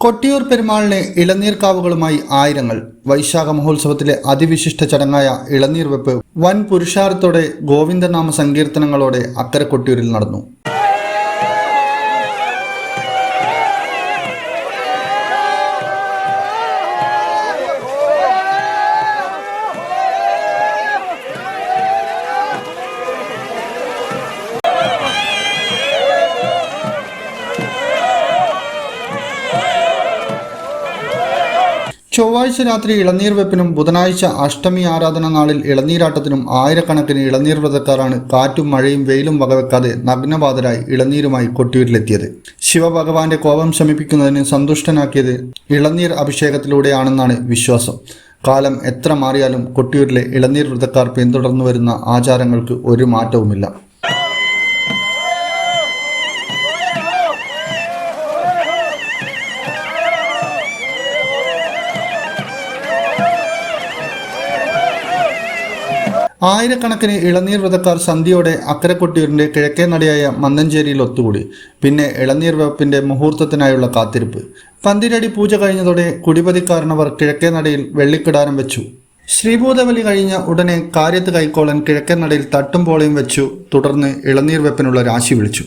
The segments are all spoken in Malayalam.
കൊട്ടിയൂർ പെരുമാളിന് ഇളനീർക്കാവുകളുമായി ആയിരങ്ങൾ. വൈശാഖ മഹോത്സവത്തിലെ അതിവിശിഷ്ട ചടങ്ങായ ഇളനീർ വെപ്പ് വൻ പുരുഷാരത്തോടെ ഗോവിന്ദനാമ സങ്കീർത്തനങ്ങളോടെ അക്കരെ കൊട്ടിയൂരിൽ നടന്നു. ചൊവ്വാഴ്ച രാത്രി ഇളനീർ വെപ്പിനും ബുധനാഴ്ച അഷ്ടമി ആരാധന നാളിൽ ഇളനീരാട്ടത്തിനും ആയിരക്കണക്കിന് ഇളനീർ വ്രതക്കാരാണ് കാറ്റും മഴയും വെയിലും വകവെക്കാതെ നഗ്നപാതരായി ഇളനീരുമായി കൊട്ടിയൂരിലെത്തിയത്. ശിവഭഗവാന്റെ കോപം ശമിപ്പിക്കുന്നതിന് സന്തുഷ്ടനാക്കിയത് ഇളനീർ അഭിഷേകത്തിലൂടെയാണെന്നാണ് വിശ്വാസം. കാലം എത്ര മാറിയാലും കൊട്ടിയൂരിലെ ഇളനീർ വ്രതക്കാർ പിന്തുടർന്നു വരുന്ന ആചാരങ്ങൾക്ക് ഒരു മാറ്റവുമില്ല. ആയിരക്കണക്കിന് ഇളനീർ വ്രതക്കാർ സന്ധ്യയോടെ അക്കരക്കൊട്ടിയൂരിന്റെ കിഴക്കേ നടയായ മന്നഞ്ചേരിയിൽ ഒത്തുകൂടി. പിന്നെ ഇളനീർ വെപ്പിന്റെ മുഹൂർത്തത്തിനായുള്ള കാത്തിരിപ്പ്. പന്തിരടി പൂജ കഴിഞ്ഞതോടെ കുടിപതിക്കാരനവർ കിഴക്കേ നടയിൽ വെള്ളിക്കിടാരം വെച്ചു. ശ്രീഭൂതബലി കഴിഞ്ഞ ഉടനെ കാര്യത്ത് കൈക്കോളൻ കിഴക്കേ നടയിൽ തട്ടും പോളയും വെച്ചു. തുടർന്ന് ഇളനീർ വെപ്പിനുള്ള രാശി വിളിച്ചു.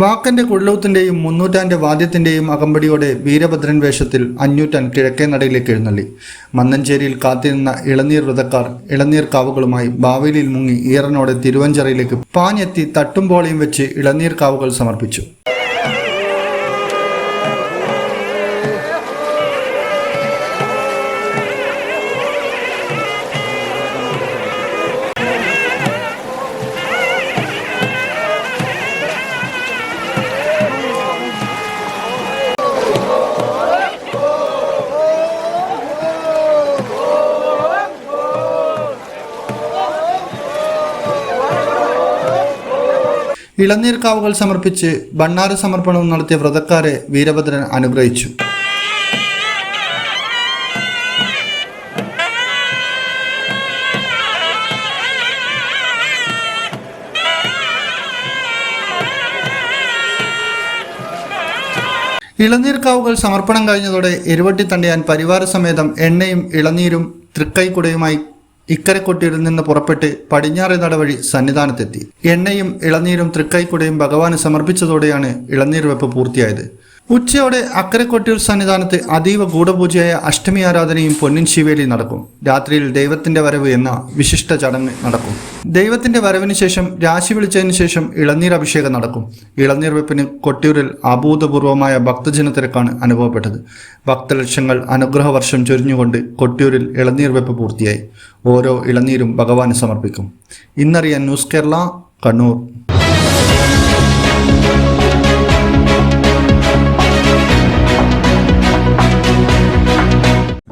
വാക്കന്റെ കുഴലൂത്തിന്റെയും മുന്നൂറ്റാന്റെ വാദ്യത്തിന്റെയും അകമ്പടിയോടെ വീരഭദ്രൻ വേഷത്തിൽ അഞ്ഞൂറ്റൻ കിഴക്കേ നടയിലേക്ക് എഴുന്നള്ളി. മന്നഞ്ചേരിയിൽ കാത്തിരുന്ന ഇളനീർ വ്രതക്കാർ ഇളനീർ കാവുകളുമായി ബാവലിയിൽ മുങ്ങി ഈറനോടെ തിരുവഞ്ചറയിലേക്ക് പാഞ്ഞെത്തി തട്ടുംപോളയും വെച്ച് ഇളനീർ കാവുകൾ സമർപ്പിച്ചു. ഇളനീർ കാവുകൾ സമർപ്പിച്ച് ഭണ്ണാര സമർപ്പണവും നടത്തിയ വ്രതക്കാരെ വീരഭദ്രൻ അനുഗ്രഹിച്ചു. ഇളനീർ കാവുകൾ സമർപ്പണം കഴിഞ്ഞതോടെ എരുവട്ടി തണ്ടിയാൻ പരിവാര സമേതം എണ്ണയും ഇളനീരും തൃക്കൈക്കുടയുമായി ഇക്കരെ കൊട്ടിയിൽ നിന്ന് പുറപ്പെട്ട് പടിഞ്ഞാറേ നടവഴി സന്നിധാനത്തെത്തി. എണ്ണയും ഇളനീരും തൃക്കൈക്കുടയും ഭഗവാന് സമർപ്പിച്ചതോടെയാണ് ഇളനീർ വെപ്പ് പൂർത്തിയായത്. ഉച്ചയോടെ അക്കരക്കൊട്ടിയൂർ സന്നിധാനത്ത് അതീവ ഗൂഢപൂജയായ അഷ്ടമി ആരാധനയും പൊന്നിൻ ശിവേലി നടക്കും. രാത്രിയിൽ ദൈവത്തിന്റെ വരവ് എന്ന വിശിഷ്ട ചടങ്ങ് നടക്കും. ദൈവത്തിന്റെ വരവിന് ശേഷം രാശി വിളിച്ചതിന് ശേഷം ഇളനീർ അഭിഷേകം നടക്കും. ഇളനീർ വെപ്പിന് കൊട്ടിയൂരിൽ അഭൂതപൂർവമായ ഭക്തജന തിരക്കാണ് അനുഭവപ്പെട്ടത്. ഭക്തലക്ഷങ്ങൾ അനുഗ്രഹ വർഷം ചൊരിഞ്ഞുകൊണ്ട് കൊട്ടിയൂരിൽ ഇളനീർ വെപ്പ് പൂർത്തിയായി. ഓരോ ഇളനീരും ഭഗവാന് സമർപ്പിക്കും. ഇന്നറിയാൻ ന്യൂസ് കേരള കണ്ണൂർ.